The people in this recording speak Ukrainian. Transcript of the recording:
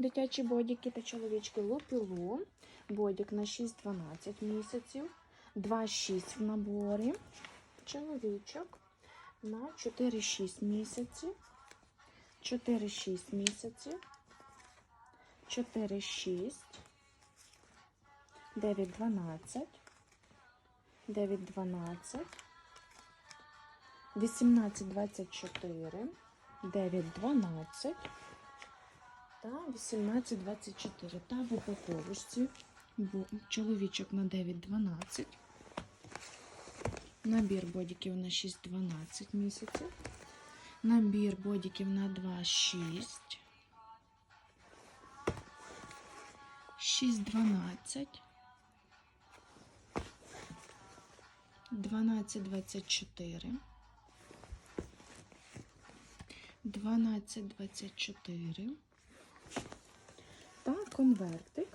дитячі бодіки та чоловічки лупілу. Бодік на 6-12 місяців. 2,6 в наборі. Чоловічок на 4-6 місяців. 4-6 місяців. 4-6. 9-12. 9-12. 18-24. 9-12 та 18-24. Та в бо- чоловічок на 9-12. Набір бодіків на 6-12 місяців. Набір бодіків на 2-6. 6-12. 12-24. 12-24. Та конвертик